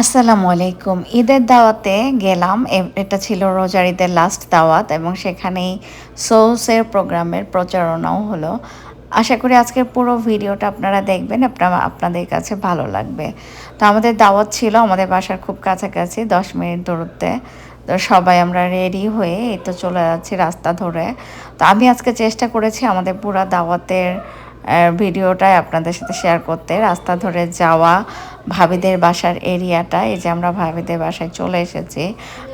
আসসালামু আলাইকুম। ঈদের দাওয়াতে গেলাম এটা ছিল রোজার ঈদের লাস্ট দাওয়াত এবং সেখানেই সোসের প্রোগ্রামের প্রচারণাও হলো। আশা করি আজকের পুরো ভিডিওটা আপনারা দেখবেন, আপনারা, আপনাদের কাছে ভালো লাগবে। তো আমাদের দাওয়াত ছিল আমাদের বাসার খুব কাছাকাছি, দশ মিনিট দূরত্বে। তো সবাই আমরা রেডি হয়ে এই তো চলে যাচ্ছি রাস্তা ধরে। তো আমি আজকে চেষ্টা করেছি আমাদের পুরো দাওয়াতের ভিডিওটাই আপনাদের সাথে শেয়ার করতে। রাস্তা ধরে যাওয়া ভাবিদের বাসার এরিয়াটা এই যে আমরা ভাবিদের বাসায় চলে এসেছি।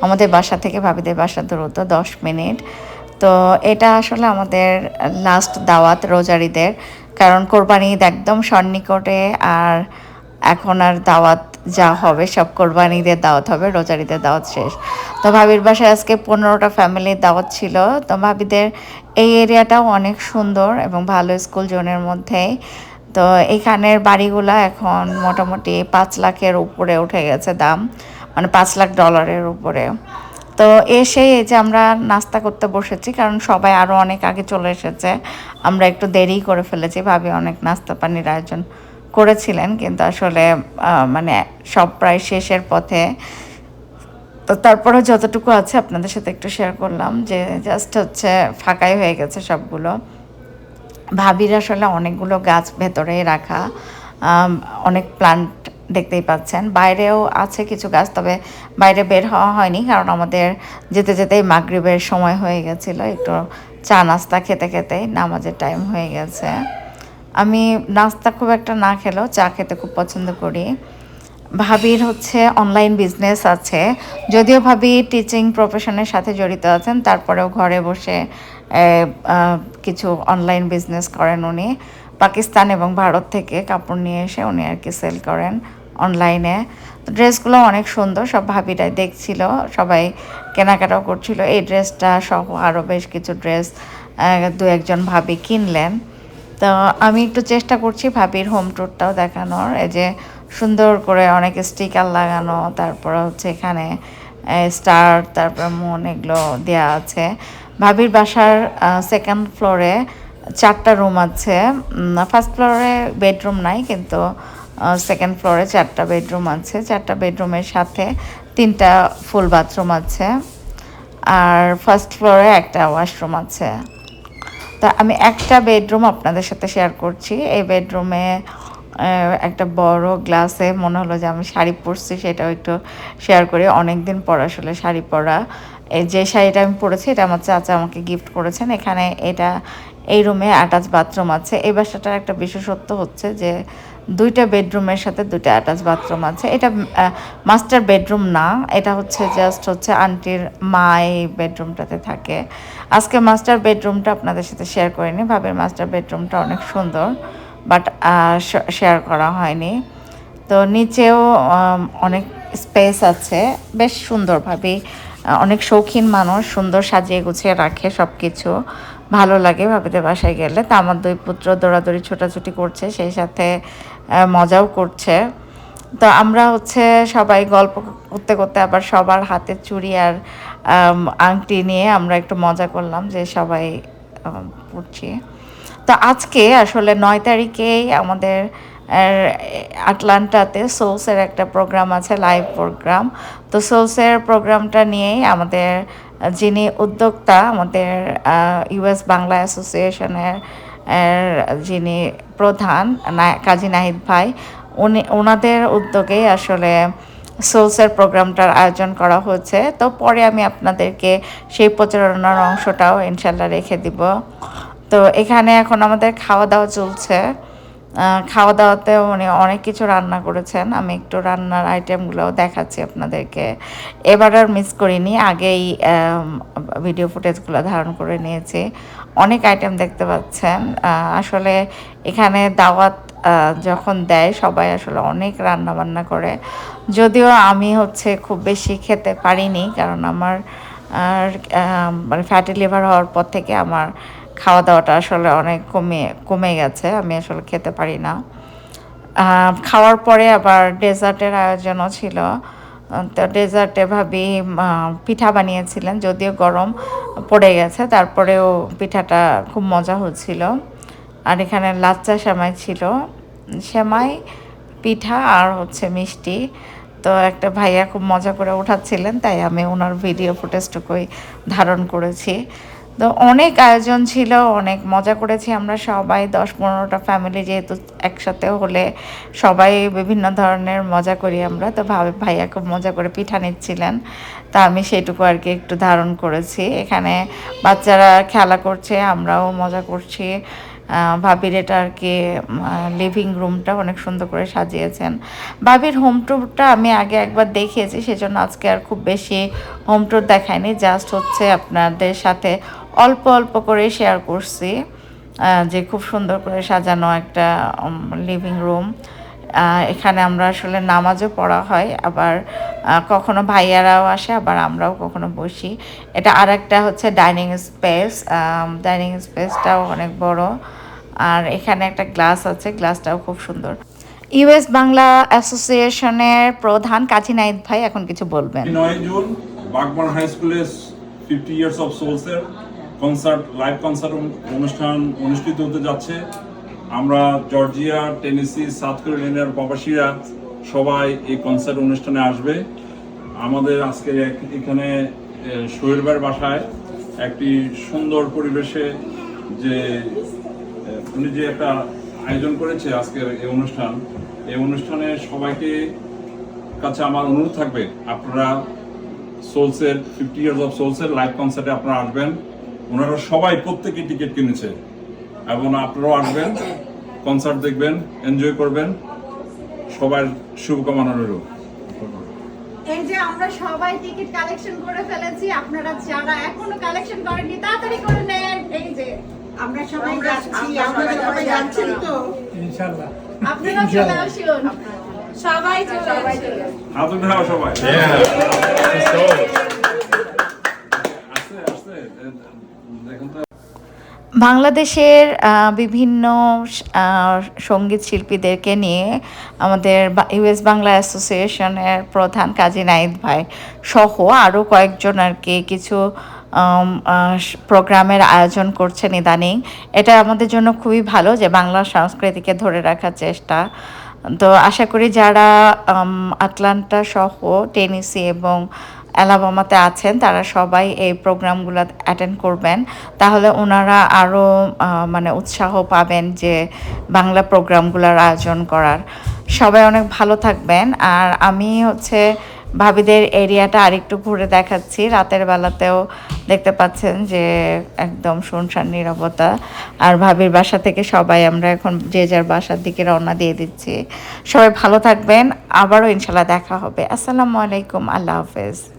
আমাদের বাসা থেকে ভাবিদের বাসা দূরত্ব দশ মিনিট। তো এটা আসলে আমাদের লাস্ট দাওয়াত রোজারিদের। কারণ কোরবানি ঈদ একদম সন্নিকটে আর এখন আর দাওয়াত যা হবে, সব কোরবানি ঈদের দাওয়াত হবে রোজার ঈদের দাওয়াত শেষ। তো ভাবির বাসায় আজকে পনেরোটা ফ্যামিলির দাওয়াত ছিল। তো ভাবিদের এই এরিয়াটাও অনেক সুন্দর এবং ভালো স্কুল জোনের মধ্যেই। তো এখানের বাড়িগুলো এখন মোটামুটি পাঁচ লাখের উপরে উঠে গেছে দাম মানে পাঁচ লাখ ডলারের উপরে। তো এসে এই যে আমরা নাস্তা করতে বসেছি, কারণ সবাই আরও অনেক আগে চলে এসেছে। আমরা একটু দেরি করে ফেলেছি, ভাবি অনেক নাস্তা পানির আয়োজন করেছিলেন, কিন্তু আসলে মানে সব প্রায় শেষের পথে। তো তারপরে যতটুকু আছে আপনাদের সাথে একটু শেয়ার করলাম যে জাস্ট হচ্ছে ফাঁকাই হয়ে গেছে সবগুলো। ভাবির আসলে অনেকগুলো গাছ ভেতরে রাখা। অনেক প্লান্ট দেখতেই পাচ্ছেন। বাইরেও আছে কিছু গাছ, তবে বাইরে বের হওয়া হয়নি, কারণ আমাদের যেতে যেতেই মাগরিবের সময় হয়ে গেছিল। একটু চা নাস্তা খেতে খেতেই নামাজের টাইম হয়ে গেছে। আমি নাস্তা খুব একটা না খেলেও চা খেতে খুব পছন্দ করি। ভাবির হচ্ছে অনলাইন বিজনেস আছে। যদিও ভাবি টিচিং প্রফেশনের সাথে জড়িত আছেন, তারপরেও ঘরে বসে কিছু অনলাইন বিজনেস করেন উনি। পাকিস্তান এবং ভারত থেকে কাপড় নিয়ে এসে উনি আর কি সেল করেন অনলাইনে তো ড্রেসগুলো অনেক সুন্দর, সব ভাবিরাই দেখছিল, সবাই কেনাকাটাও করছিল। এই ড্রেসটা সহ আরও বেশ কিছু ড্রেস দু একজন ভাবি কিনলেন। তো আমি একটু চেষ্টা করছি ভাবির হোম ট্যুরটাও দেখানোর। এই যে সুন্দর করে অনেক স্টিকার লাগানো, তারপর হচ্ছে এখানে স্টার তারপর মন এগুলো দেওয়া আছে। ভাবির বাসার সেকেন্ড ফ্লোরে চারটা রুম আছে। ফার্স্ট ফ্লোরে বেডরুম নাই, কিন্তু সেকেন্ড ফ্লোরে চারটা বেডরুম আছে। চারটা বেডরুমের সাথে তিনটা ফুল বাথরুম আছে। আর ফার্স্ট ফ্লোরে একটা ওয়াশরুম আছে। তা আমি একটা বেডরুম আপনাদের সাথে শেয়ার করছি। এই বেডরুমে একটা বড় গ্লাসে মনে হলো যে আমি শাড়ি পরছি, সেটাও একটু শেয়ার করি। অনেক দিন পর আসলে শাড়ি পরা। যে শাড়িটা আমি পরেছি, এটা আমার চাচা আমাকে গিফট করেছেন। এখানে এটা, এই রুমে অ্যাটাচ বাথরুম আছে। এই বাসাটার একটা বিশেষত্ব হচ্ছে যে দুইটা বেডরুমের সাথে দুইটা অ্যাটাচ বাথরুম আছে। এটা মাস্টার বেডরুম না, এটা হচ্ছে জাস্ট হচ্ছে আন্টির মা বেডরুমটাতে থাকে। আজকে মাস্টার বেডরুমটা আপনাদের সাথে শেয়ার করিনি, ভাবের মাস্টার বেডরুমটা অনেক সুন্দর বাট শেয়ার করা হয়নি। তো নিচেও অনেক স্পেস আছে, বেশ সুন্দরভাবে অনেক শৌখিন মানুষ, সুন্দর সাজিয়ে গুছিয়ে রাখে সব কিছু ভালো লাগে ভাবিতে বাসায় গেলে। তা আমার দুই পুত্র দৌড়াদৌড়ি, ছোটাছুটি করছে, সেই সাথে মজাও করছে। তো আমরা হচ্ছে সবাই গল্প করতে করতে আবার সবার হাতে চুড়ি আর আংটি নিয়ে আমরা একটু মজা করলাম যে সবাই পড়ছি। তো আজকে আসলে নয় তারিখেই আমাদের আটলান্টাতে সোলসের একটা প্রোগ্রাম আছে, লাইভ প্রোগ্রাম। তো সোলসের প্রোগ্রামটা নিয়েই আমাদের যিনি উদ্যোক্তা আমাদের ইউএস বাংলা অ্যাসোসিয়েশনের যিনি প্রধান কাজী নাহিদ ভাই, উনি ওনাদের উদ্যোগেই আসলে সোলসের প্রোগ্রামটার আয়োজন করা হয়েছে। তো পরে আমি আপনাদেরকে সেই প্রচারণার অংশটাও ইনশাল্লাহ রেখে দিব। তো এখানে এখন আমাদের খাওয়া দাওয়া চলছে। খাওয়া দাওয়াতে উনি অনেক কিছু রান্না করেছেন। আমি একটু রান্নার আইটেমগুলোও দেখাচ্ছি আপনাদেরকে। এবার আর মিস করিনি, আগেই ভিডিও ফুটেজগুলো ধারণ করে নিয়েছি। অনেক আইটেম দেখতে পাচ্ছেন। আসলে এখানে দাওয়াত যখন দেয়, সবাই আসলে অনেক রান্না বান্না করে। যদিও আমি হচ্ছে খুব বেশি খেতে পারিনি, কারণ আমার, আর মানে ফ্যাটি লিভার হওয়ার পর থেকে আমার খাওয়া দাওয়াটা আসলে অনেক কমে কমে গেছে, আমি আসলে খেতে পারি না। খাওয়ার পরে আবার ডেজার্টের আয়োজনও ছিল। তো ডেজার্টে ভাবি পিঠা বানিয়েছিলেন, যদিও গরম পড়ে গেছে, তারপরেও পিঠাটা খুব মজা হচ্ছিল। আর এখানে লাচ্চা সেমাই ছিল। সেমাই, পিঠা আর হচ্ছে মিষ্টি। তো একটা ভাইয়া খুব মজা করে ওঠাচ্ছিলেন তাই আমি ওনার ভিডিও ফুটেজটুকুই ধারণ করেছি। তো অনেক আয়োজন ছিল, অনেক মজা করেছি আমরা সবাই। দশ পনেরোটা ফ্যামিলি যেহেতু একসাথে হলে সবাই বিভিন্ন ধরনের মজা করি আমরা। তো ভাবে, ভাইয়া খুব মজা করে পিঠা নিচ্ছিলেন। তা আমি সেটুকু আর কি একটু ধারণ করেছি। এখানে বাচ্চারা খেলা করছে, আমরাও মজা করছি। ভাবির এটা আর কি লিভিং রুমটা অনেক সুন্দর করে সাজিয়েছেন। ভাবির হোম ট্যুরটা আমি আগে একবার দেখিয়েছি, সেজন্য আজকে আর খুব বেশি হোম ট্যুর দেখায়নি। জাস্ট হচ্ছে আপনাদের সাথে অল্প অল্প করে শেয়ার করছি যে খুব সুন্দর করে সাজানো একটা লিভিং রুম এখানে আমরা আসলে নামাজও পড়া হয়, আবার কখনো ভাইয়ারাও আসে, আবার আমরাও কখনো বসি। এটা আর একটা হচ্ছে ডাইনিং স্পেস ডাইনিং স্পেসটাও অনেক বড়। আর এখানে একটা গ্লাস আছে গ্লাসটাও খুব সুন্দর। ইউএস বাংলা অ্যাসোসিয়েশনের প্রধান কাজী নাইদ ভাই এখন কিছু বলবেন। নয় June hi fifty years of সোলসের concert, live concert অনুষ্ঠান অনুষ্ঠিত হতে যাচ্ছে। আমরা জর্জিয়া, টেনেসি, সাউথ ক্যারোলিনার প্রবাসীরা সবাই এই কনসার্ট অনুষ্ঠানে আসবে। আমাদের আজকে এখানে ভাইয়ের বাসায় একটি সুন্দর পরিবেশে যে উনি যে একটা আয়োজন করেছে আজকের এই অনুষ্ঠান, এই অনুষ্ঠানে সবাইকে কাছে আমার অনুরোধ থাকবে, আপনারা সোলসের ফিফটি ইয়ার্স অফ সোলসের লাইভ কনসার্টে আপনারা আসবেন। ওনারা সবাই প্রত্যেকে টিকিট কিনেছে। এবং আপনারাও আসবেন কনসার্ট দেখবেন এনজয় করবেন। সবার শুভকামনা রইল। এই যে আমরা সবাই টিকিট কালেকশন করে ফেলেছি আপনারা যারা এখনও কালেকশন করেননি তাড়াতাড়ি করে নেন। এই যে আমরা সবাই যাচ্ছি আপনারা সবাই যাচ্ছেন তো? ইনশাআল্লাহ আপনারা চলে আসুন। সবাই চলে আসুন। হাত উঠাও সবাই। বাংলাদেশের বিভিন্ন সংগীত শিল্পীদেরকে নিয়ে আমাদের ইউএস বাংলা অ্যাসোসিয়েশনের প্রধান কাজী নাইদ ভাই সহ আরও কয়েকজন আর কি কিছু প্রোগ্রামের আয়োজন করছেন ইদানিং। এটা আমাদের জন্য খুবই ভালো যে বাংলা সংস্কৃতিকে ধরে রাখার চেষ্টা। তো আশা করি যারা আটলান্টা সহ টেনিসি এবং অ্যালাবামাতে আছেন, তারা সবাই এই প্রোগ্রামগুলো অ্যাটেন্ড করবেন। তাহলে ওনারা আরও মানে উৎসাহ পাবেন যে বাংলা প্রোগ্রামগুলোর আয়োজন করার। সবাই অনেক ভালো থাকবেন। আর আমি হচ্ছে ভাবিদের এরিয়াটা আরেকটু ঘুরে দেখাচ্ছি। রাতের বেলাতেও দেখতে পাচ্ছেন যে একদম শুনশান নীরবতা। আর ভাবির বাসা থেকে সবাই আমরা এখন যে যার বাসার দিকে রওনা দিয়ে দিচ্ছি। সবাই ভালো থাকবেন। আবারও ইনশাল্লাহ দেখা হবে। আসসালামু আলাইকুম। আল্লাহ হাফেজ।